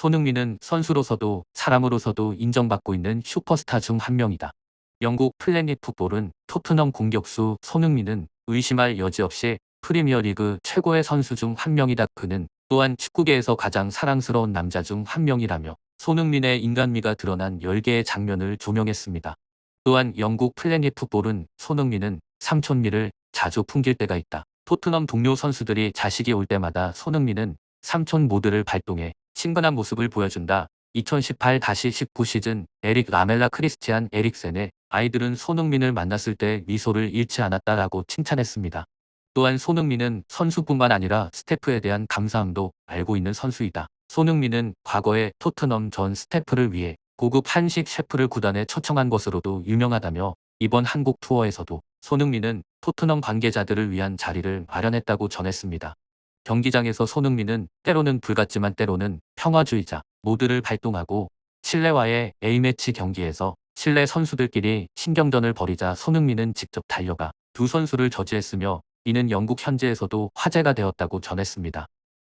손흥민은 선수로서도 사람으로서도 인정받고 있는 슈퍼스타 중 한 명이다. 영국 플래닛 풋볼은 토트넘 공격수 손흥민은 의심할 여지 없이 프리미어리그 최고의 선수 중 한 명이다. 그는 또한 축구계에서 가장 사랑스러운 남자 중 한 명이라며 손흥민의 인간미가 드러난 10개의 장면을 조명했습니다. 또한 영국 플래닛 풋볼은 손흥민은 삼촌미를 자주 풍길 때가 있다. 토트넘 동료 선수들이 자식이 올 때마다 손흥민은 삼촌 모드를 발동해 친근한 모습을 보여준다. 2018-19 시즌 에릭 라멜라 크리스티안 에릭센의 아이들은 손흥민을 만났을 때 미소를 잃지 않았다라고 칭찬했습니다. 또한 손흥민은 선수뿐만 아니라 스태프에 대한 감사함도 알고 있는 선수이다. 손흥민은 과거에 토트넘 전 스태프를 위해 고급 한식 셰프를 구단에 초청한 것으로도 유명하다며 이번 한국 투어에서도 손흥민은 토트넘 관계자들을 위한 자리를 마련했다고 전했습니다. 경기장에서 손흥민은 때로는 불같지만 때로는 평화주의자 모드를 발동하고 칠레와의 A매치 경기에서 칠레 선수들끼리 신경전을 벌이자 손흥민은 직접 달려가 두 선수를 저지했으며 이는 영국 현지에서도 화제가 되었다고 전했습니다.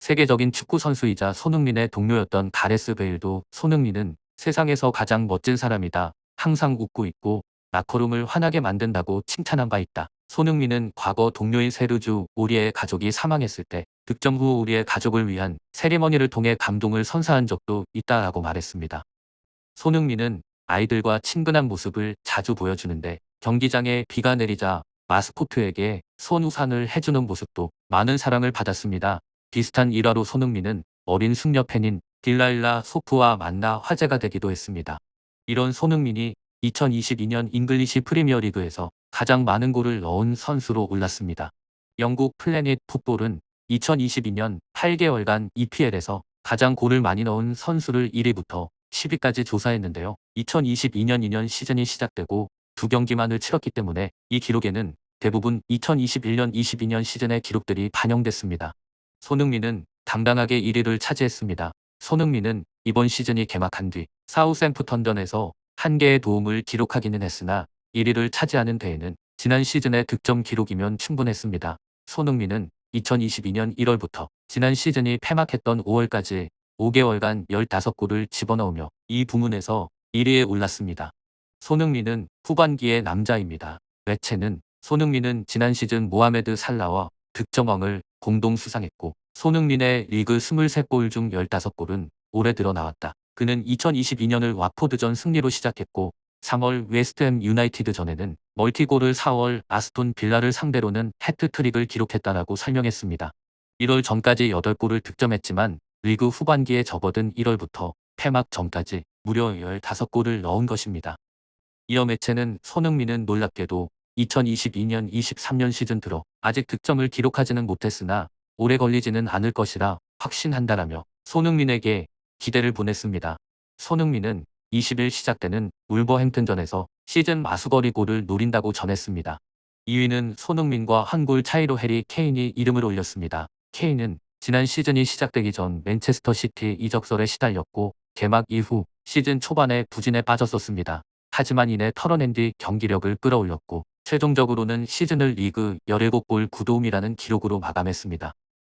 세계적인 축구 선수이자 손흥민의 동료였던 가레스 베일도 손흥민은 세상에서 가장 멋진 사람이다. 항상 웃고 있고 라커룸을 환하게 만든다고 칭찬한 바 있다. 손흥민은 과거 동료인 세르주 우리의 가족이 사망했을 때 득점 후 우리의 가족을 위한 세리머니를 통해 감동을 선사한 적도 있다라고 말했습니다. 손흥민은 아이들과 친근한 모습을 자주 보여주는데 경기장에 비가 내리자 마스코트에게 손우산을 해주는 모습도 많은 사랑을 받았습니다. 비슷한 일화로 손흥민은 어린 숙녀 팬인 딜라일라 소프와 만나 화제가 되기도 했습니다. 이런 손흥민이 2022년 잉글리시 프리미어리그에서 가장 많은 골을 넣은 선수로 올랐습니다. 영국 플래닛 풋볼은 2022년 8개월간 EPL에서 가장 골을 많이 넣은 선수를 1위부터 10위까지 조사했는데요. 2022년 2년 시즌이 시작되고 두 경기만을 치렀기 때문에 이 기록에는 대부분 2021년 22년 시즌의 기록들이 반영됐습니다. 손흥민은 당당하게 1위를 차지했습니다. 손흥민은 이번 시즌이 개막한 뒤 사우샘프턴전에서 한 개의 도움을 기록하기는 했으나 1위를 차지하는 대회는 지난 시즌의 득점 기록이면 충분했습니다. 손흥민은 2022년 1월부터 지난 시즌이 폐막했던 5월까지 5개월간 15골을 집어넣으며 이 부문에서 1위에 올랐습니다. 손흥민은 후반기의 남자입니다. 매체는 손흥민은 지난 시즌 모하메드 살라와 득점왕을 공동 수상했고 손흥민의 리그 23골 중 15골은 올해 들어 나왔다. 그는 2022년을 와포드전 승리로 시작했고 3월 웨스트햄 유나이티드 전에는 멀티골을 4월 아스톤 빌라를 상대로는 해트트릭을 기록했다라고 설명했습니다. 1월 전까지 8골을 득점했지만 리그 후반기에 접어든 1월부터 폐막 전까지 무려 15골을 넣은 것입니다. 이어 매체는 손흥민은 놀랍게도 2022년 23년 시즌 들어 아직 득점을 기록하지는 못했으나 오래 걸리지는 않을 것이라 확신한다라며 손흥민에게 기대를 보냈습니다. 손흥민은 20일 시작되는 울버햄튼전에서 시즌 마수거리 골을 노린다고 전했습니다. 2위는 손흥민과 한 골 차이로 해리 케인이 이름을 올렸습니다. 케인은 지난 시즌이 시작되기 전 맨체스터 시티 이적설에 시달렸고 개막 이후 시즌 초반에 부진에 빠졌었습니다. 하지만 이내 털어낸 뒤 경기력을 끌어올렸고 최종적으로는 시즌을 리그 17골 9도움이라는 기록으로 마감했습니다.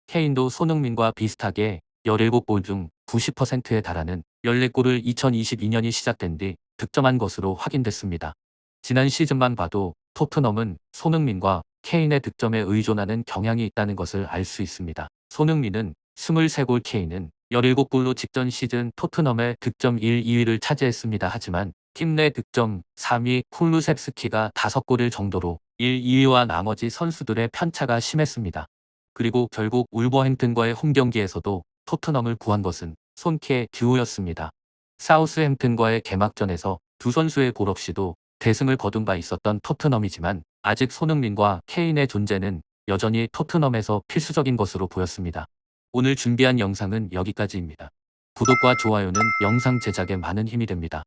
케인도 손흥민과 비슷하게 17골 중 90%에 달하는 14골을 2022년이 시작된 뒤 득점한 것으로 확인됐습니다. 지난 시즌만 봐도 토트넘은 손흥민과 케인의 득점에 의존하는 경향이 있다는 것을 알 수 있습니다. 손흥민은 23골 케인은 17골로 직전 시즌 토트넘의 득점 1, 2위를 차지했습니다. 하지만 팀 내 득점 3위 쿨루셉스키가 5골일 정도로 1, 2위와 나머지 선수들의 편차가 심했습니다. 그리고 결국 울버햄튼과의 홈경기에서도 토트넘을 구한 것은 손케 듀오였습니다. 사우스햄튼과의 개막전에서 두 선수의 골 없이도 대승을 거둔 바 있었던 토트넘이지만 아직 손흥민과 케인의 존재는 여전히 토트넘에서 필수적인 것으로 보였습니다. 오늘 준비한 영상은 여기까지입니다. 구독과 좋아요는 영상 제작에 많은 힘이 됩니다.